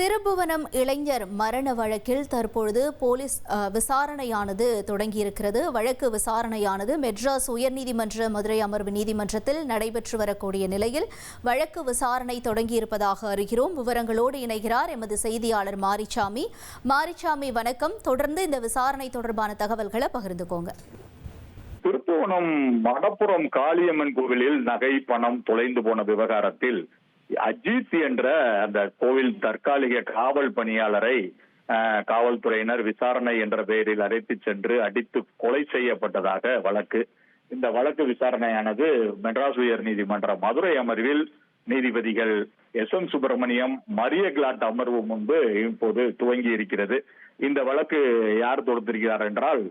திருபுவனம் இளைஞர் மரண வழக்கில் தற்பொழுது போலீஸ் விசாரணையானது தொடங்கியிருக்கிறது. வழக்கு விசாரணையானது மெட்ராஸ் உயர்நீதிமன்ற மதுரை அமர்வு நீதிமன்றத்தில் நடைபெற்று வரக்கூடிய நிலையில் வழக்கு விசாரணை தொடங்கியிருப்பதாக அறிகிறோம். விவரங்களோடு இணைகிறார் எமது செய்தியாளர் மாரிச்சாமி. மாரிச்சாமி வணக்கம். தொடர்ந்து இந்த விசாரணை தொடர்பான தகவல்களை பகிர்ந்துக்கோங்க. திருப்புவனம் மடப்புறம் காளியம்மன் கோவிலில் நகை பணம் தொலைந்து போன விவகாரத்தில் அஜித் என்ற அந்த கோவில் தற்காலிக காவல் பணியாளரை காவல்துறையினர் விசாரணை என்ற பெயரில் அழைத்து சென்று அடித்து கொலை செய்யப்பட்டதாக வழக்கு. இந்த வழக்கு விசாரணையானது மெட்ராஸ் உயர் நீதிமன்ற மதுரை அமர்வில் நீதிபதிகள் எஸ் எம் சுப்பிரமணியம் மரிய கிளாட் அமர்வு முன்பு இப்போது துவங்கி இருக்கிறது இந்த வழக்கு யார் தொடுத்திருக்கிறார் என்றால்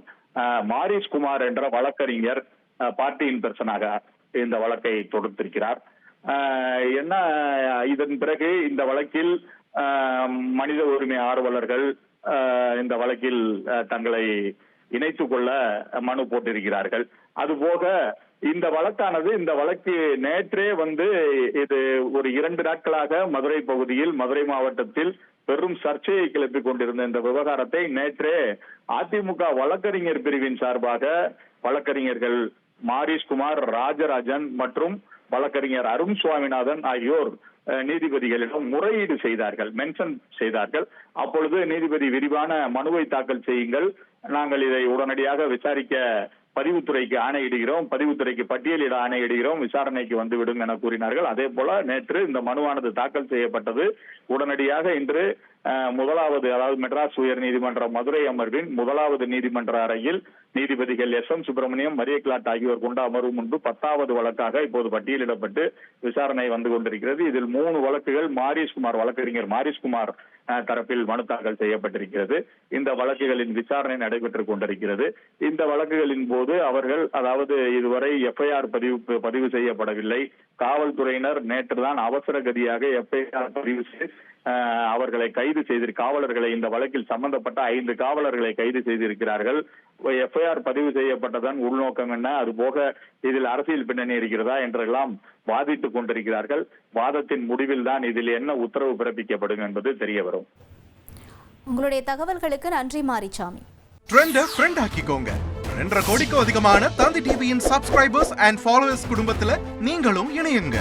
மாரிஸ் குமார் என்ற வழக்கறிஞர் பார்ட்டியின் பெர்சனாக இந்த வழக்கை தொடுத்திருக்கிறார். என்ன இதன் பிறகு இந்த வழக்கில் மனித உரிமை ஆர்வலர்கள் இந்த வழக்கில் தங்களை இணைத்து கொள்ள மனு போட்டிருக்கிறார்கள். அதுபோக இந்த வழக்கானது இந்த வழக்கு நேற்றே வந்து இது ஒரு இரண்டு நாட்களாக மதுரை பகுதியில் மதுரை மாவட்டத்தில் பெரும் சர்ச்சையை கிளப்பிக் கொண்டிருந்த இந்த விவகாரத்தை நேற்றே அதிமுக வழக்கறிஞர் பிரிவின் சார்பாக வழக்கறிஞர்கள் மாரிஷ்குமார் ராஜராஜன் மற்றும் வழக்கறிஞர் அருண் சுவாமிநாதன் ஆகியோர் அஹ், நீதிபதிகளிடம் முறையீடு செய்தார்கள் மென்ஷன் செய்தார்கள். அப்பொழுது நீதிபதி விரிவான மனுவை தாக்கல் செய்யுங்கள். நாங்கள் இதை உடனடியாக விசாரிக்க பதிவுத்துறைக்கு ஆணையிடுகிறோம் பதிவுத்துறைக்கு பட்டியலிட ஆணையிடுகிறோம் விசாரணைக்கு வந்துவிடும் என கூறினார்கள். அதே போல நேற்று இந்த மனுவானது தாக்கல் செய்யப்பட்டது. உடனடியாக இன்று முதலாவது அதாவது மெட்ராஸ் உயர் நீதிமன்ற மதுரை அமர்வின் முதலாவது நீதிமன்ற அறையில் நீதிபதிகள் எஸ் எம் சுப்பிரமணியம் மரிய கிளாட் ஆகியோர் கொண்ட அமர்வு முன்பு பத்தாவது வழக்காக இப்போது பட்டியலிடப்பட்டு விசாரணை வந்து கொண்டிருக்கிறது. இதில் மூணு வழக்குகள் மாரிஷ்குமார் வழக்கறிஞர் மாரிஷ்குமார் தரப்பில் மனு தாக்கல் செய்யப்பட்டிருக்கிறது. இந்த வழக்குகளின் விசாரணை நடைபெற்றுக் கொண்டிருக்கிறது. இந்த வழக்குகளின் போது அவர்கள் அதாவது இதுவரை எஃப்ஐஆர் பதிவு பதிவு செய்யப்படவில்லை. காவல்துறையினர் நேற்றுதான் அவசர கதியாக எஃப்ஐஆர் பதிவு செய்து அவர்களை கைது செய்து காவலர்களை இந்த வழக்கில் சம்பந்தப்பட்ட ஐந்து காவலர்களை கைது செய்திருக்கிறார்கள். எஃப்ஐஆர் பதிவு செய்யப்பட்டதன் உள்நோக்கம் என்ன? அதுபோக இதில் அரசியல் பின்னணி இருக்கிறதா என்றெல்லாம் வாதிட்டுக் கொண்டிருக்கிறார்கள். வாதத்தின் முடிவில் தான் இதில் என்ன உத்தரவு பிறப்பிக்கப்படும் என்பது தெரிய வரும். உங்களுடைய தகவல்களுக்கு நன்றி மாரிச்சாமி. ட்ரெண்ட ஃப்ரெண்ட் ஆக்கிக்கோங்க. ரெண்டரை கோடிக்கும் அதிகமான தந்தி டிவியின் சப்ஸ்கிரைபர்ஸ் அண்ட் ஃபாலோவர்ஸ் குடும்பத்துல நீங்களும் இணையுங்க.